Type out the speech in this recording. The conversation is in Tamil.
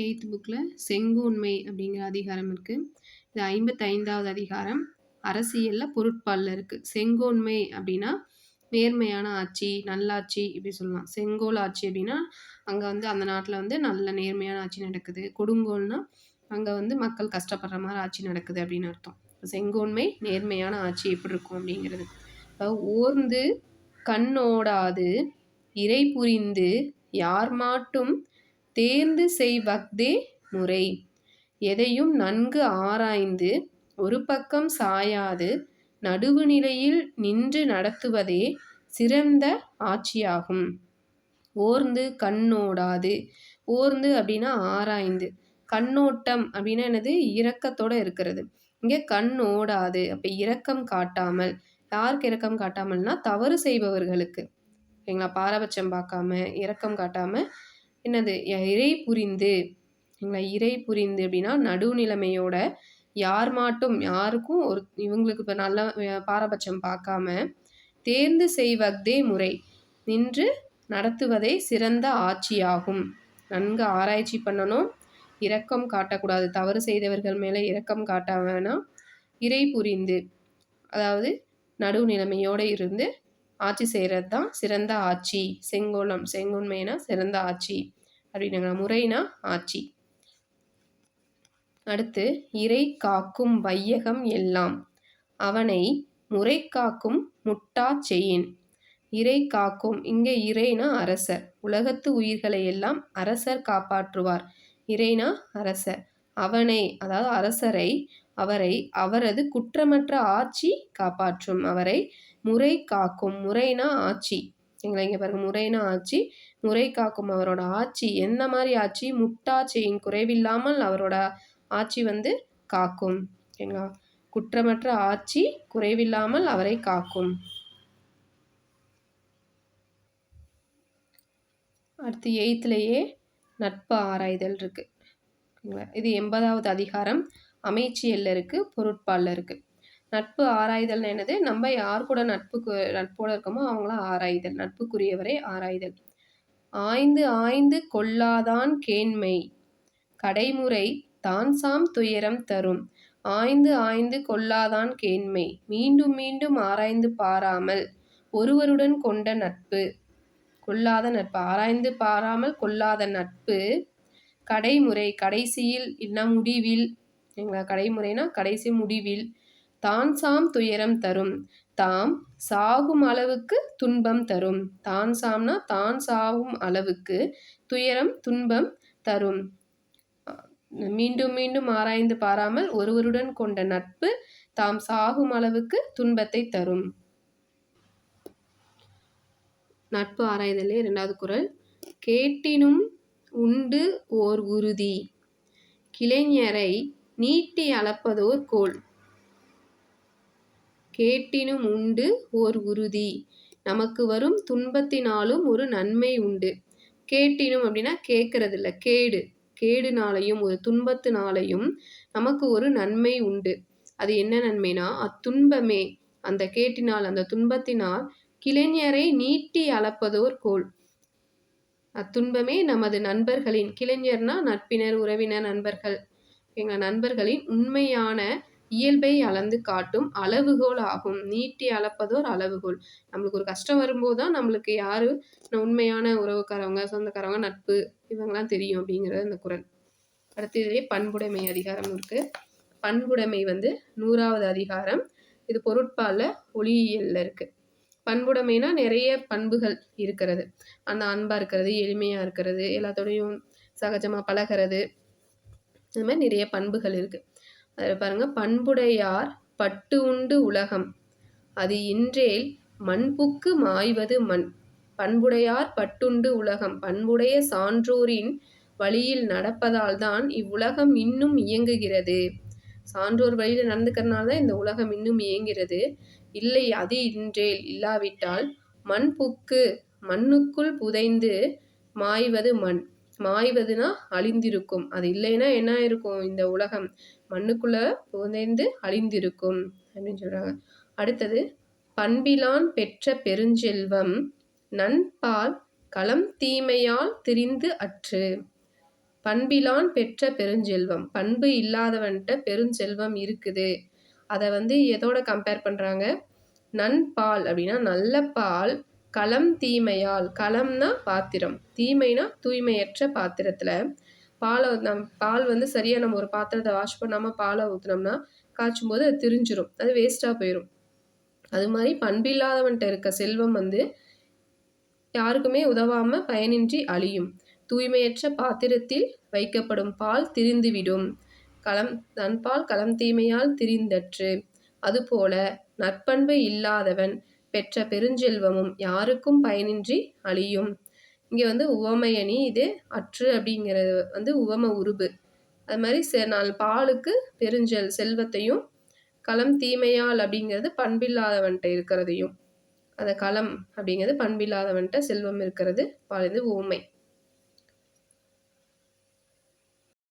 எயித் புக்கில் செங்கோன்மை அப்படிங்கிற அதிகாரம் இருக்குது இது ஐம்பத்தைந்தாவது அதிகாரம். அரசியலில் பொருட்பாலில் இருக்குது செங்கோன்மை அப்படின்னா நேர்மையான ஆட்சி நல்லாட்சி இப்படி சொல்லலாம். செங்கோல் ஆட்சி அப்படின்னா அங்கே வந்து அந்த நாட்டில் வந்து நல்ல நேர்மையான ஆட்சி நடக்குது. கொடுங்கோல்னா அங்கே வந்து மக்கள் கஷ்டப்படுற மாதிரி ஆட்சி நடக்குது அப்படின்னு அர்த்தம். செங்கோன்மை நேர்மையான ஆட்சி எப்படி இருக்கும் அப்படிங்கிறது. ஓர்ந்து கண்ணோடாது இறை புரிந்து யார் மாட்டும் தேர்ந்து செய்வக்தே முறை. எதையும் நன்கு ஆராய்ந்து ஒரு பக்கம் சாயாது நடுவு நிலையில் நின்று நடத்துவதே சிறந்த ஆட்சியாகும். ஓர்ந்து கண்ணோடாது. ஓர்ந்து அப்படின்னா ஆராய்ந்து. கண்ணோட்டம் அப்படின்னா என்னது? இரக்கத்தோடு இருக்கிறது. இங்கே கண் ஓடாது அப்போ இரக்கம் காட்டாமல். யாருக்கு இரக்கம் காட்டாமல்னா தவறு செய்பவர்களுக்கு. ஓகேங்களா பாரபட்சம் பார்க்காம இரக்கம் காட்டாமல் என்னது? இறை புரிந்து. இறை புரிந்து அப்படின்னா நடுநிலைமையோட யார் மாட்டும் யாருக்கும் ஒரு இவங்களுக்கு இப்போ நல்ல பாரபட்சம் பார்க்காம தேர்ந்து செய்வதே முறை. நின்று நடத்துவதே சிறந்த ஆட்சியாகும். நன்கு ஆராய்ச்சி பண்ணணும். இரக்கம் காட்டக்கூடாது. தவறு செய்தவர்கள் மேலே இரக்கம் காட்ட வேணாம். இறை புரிந்து. அதாவது நடுநிலைமையோடு இருந்து ஆட்சி செய்கிறது தான் சிறந்த ஆட்சி. செங்கோலம் செங்கோன்மைனா சிறந்த ஆட்சி அப்படின்னாங்க முறைனா ஆட்சி. அடுத்து இறை காக்கும் வையகம் எல்லாம். அவனை முறை காக்கும் முட்டா செய்யின் இறை காக்கும் இங்கே இறைனா அரசர். உலகத்து உயிர்களை எல்லாம் அரசர் காப்பாற்றுவார். இறைனா அரசர். அவனை அதாவது அரசரை அவரை அவரது குற்றமற்ற ஆட்சி காப்பாற்றும். அவரை முறை காக்கும். முறைனா ஆட்சி. எங்களை இங்கே பாருங்க. முறைனா ஆட்சி. முறை காக்கும் அவரோட ஆட்சி. எந்த மாதிரி ஆட்சி? முட்டாட்சியின் குறைவில்லாமல் அவரோட ஆட்சி வந்து காக்கும். ஓகேங்களா குற்றமற்ற ஆட்சி குறைவில்லாமல் அவரை காக்கும். அடுத்து எயித்துலேயே நட்பு ஆராய்தல் இருக்குது ஓகேங்களா இது எண்பதாவது அதிகாரம். அமைச்சியல்ல இருக்குது பொருட்பாலில் இருக்குது நட்பு ஆராய்தல் என்னது? நம்ம யார் கூட நட்பு நட்போட இருக்கோமோ அவங்கள ஆராய்தல். நட்புக்குரியவரை ஆராய்தல். ஆய்ந்து ஆய்ந்து கொள்ளாதான் கேண்மை. கடைமுறை தான் சாம் துயரம் தரும். ஆய்ந்து ஆய்ந்து கொள்ளாதான் கேண்மை. மீண்டும் மீண்டும் ஆராய்ந்து பாராமல் ஒருவருடன் கொண்ட நட்பு. கொள்ளாத நட்பு. ஆராய்ந்து பாராமல் கொள்ளாத நட்பு கடைமுறை கடைசியில் இல்லைனா முடிவில்? எங்களா கடைமுறைனா கடைசி முடிவில். தான் சாம் துயரம் தரும். தாம் சாகும் அளவுக்கு துன்பம் தரும். தான் சாம்னா தான் சாகும் அளவுக்கு துயரம் துன்பம் தரும். மீண்டும் மீண்டும் ஆராய்ந்து பாராமல் ஒருவருடன் கொண்ட நட்பு தாம் சாகும் அளவுக்கு துன்பத்தை தரும். நட்பு ஆராய்தலே இரண்டாவது குரல். கேட்டினும் உண்டு ஓர் உறுதி. கிளைஞரை நீட்டி அளப்பதோர் கோல். கேட்டினும் உண்டு ஓர் உறுதி. நமக்கு வரும் துன்பத்தினாலும் ஒரு நன்மை உண்டு. கேட்டினும் அப்படின்னா கேட்கறது இல்லை கேடு. கேடுனாலையும் ஒரு துன்பத்தினாலையும் நமக்கு ஒரு நன்மை உண்டு. அது என்ன நன்மைனா அத்துன்பமே. அந்த கேட்டினால் அந்த துன்பத்தினால் கிளைஞரை நீட்டி அளப்பதோர் கோல். அத்துன்பமே நமது நண்பர்களின் கிளைஞர்னா நட்பினர் உறவினர் நண்பர்கள். எங்கள் நண்பர்களின் உண்மையான இயல்பை அளந்து காட்டும் அளவுகோல் ஆகும். நீட்டி அளப்பதோர் அளவுகோல். நம்மளுக்கு ஒரு கஷ்டம் வரும்போது தான் நம்மளுக்கு யார்? உண்மையான உறவுக்காரவங்க சொந்தக்காரவங்க நட்பு இவங்கெல்லாம் தெரியும் அப்படிங்கிறது அந்த குரல். அடுத்ததுலேயே பண்புடைமை அதிகாரம் இருக்குது பண்புடைமை வந்து நூறாவது அதிகாரம். இது பொருட்பால ஒளியியலில் இருக்குது பண்புடைமைனா நிறைய பண்புகள் இருக்கிறது. அந்த அன்பாக இருக்கிறது எளிமையாக இருக்கிறது எல்லாத்தோடையும் சகஜமாக பழகிறது இந்த மாதிரி நிறைய பண்புகள் இருக்குது அதில் பாருங்கள் பண்புடையார் பட்டு உண்டு உலகம். அது இன்றேல் மண்புக்கு மாய்வது மண். பண்புடையார் பட்டுண்டு உலகம். பண்புடைய சான்றோரின் வழியில் நடப்பதால் தான் இவ்வுலகம் இன்னும் இயங்குகிறது. சான்றோர் வழியில் நடந்துக்கிறனால தான் இந்த உலகம் இன்னும் இயங்கிறது இல்லை அது இன்றேல் இல்லாவிட்டால் மண் புக்கு மண்ணுக்குள் புதைந்து மாய்வது மண். மாய்வதுனா அழிந்திருக்கும். அது இல்லைன்னா என்ன இருக்கும் இந்த உலகம் மண்ணுக்குள்ள புதைந்து அழிந்திருக்கும் அப்படின்னு சொல்றாங்க. அடுத்தது பண்பிலான் பெற்ற பெருஞ்செல்வம் நண்பால் களம் தீமையால் திரிந்து அற்று. பண்பிலான் பெற்ற பெருஞ்செல்வம். பண்பு இல்லாதவன்கிட்ட பெருஞ்செல்வம் இருக்குது. அதை வந்து எதோட கம்பேர் பண்ணுறாங்க நன்பால் அப்படின்னா நல்ல பால் களம் தீமையால். களம்னா பாத்திரம். தீமைனா தூய்மையற்ற பாத்திரத்தில். பாலை நம் பால் வந்து சரியாக நம்ம ஒரு பாத்திரத்தை வாஷ் பண்ணாமல் பாலை ஊற்றினோம்னா காய்ச்சும் போது அது திரிஞ்சிரும். அது வேஸ்ட்டாக போயிடும் அது மாதிரி பண்பில்லாதவன்கிட்ட இருக்க செல்வம் வந்து யாருக்குமே உதவாமல் பயனின்றி அழியும். தூய்மையற்ற பாத்திரத்தில் வைக்கப்படும் பால் திரிந்துவிடும். களம் நன்பால் களம் தீமையால் திரிந்தற்று. அதுபோல நற்பண்பு இல்லாதவன் பெற்ற பெருஞ்செல்வமும் யாருக்கும் பயனின்றி அழியும். இங்கே வந்து உவமையணி இது அற்று அப்படிங்கிறது வந்து உவம உருபு. அது மாதிரி செ நாள் பாலுக்கு பெருஞ்செல் செல்வத்தையும் களம் தீமையால் அப்படிங்கிறது பண்பில்லாதவன்கிட்ட இருக்கிறதையும் அந்த களம் அப்படிங்கிறது பண்பில்லாதவன்கிட்ட செல்வம் இருக்கிறது பால் இது ஊமை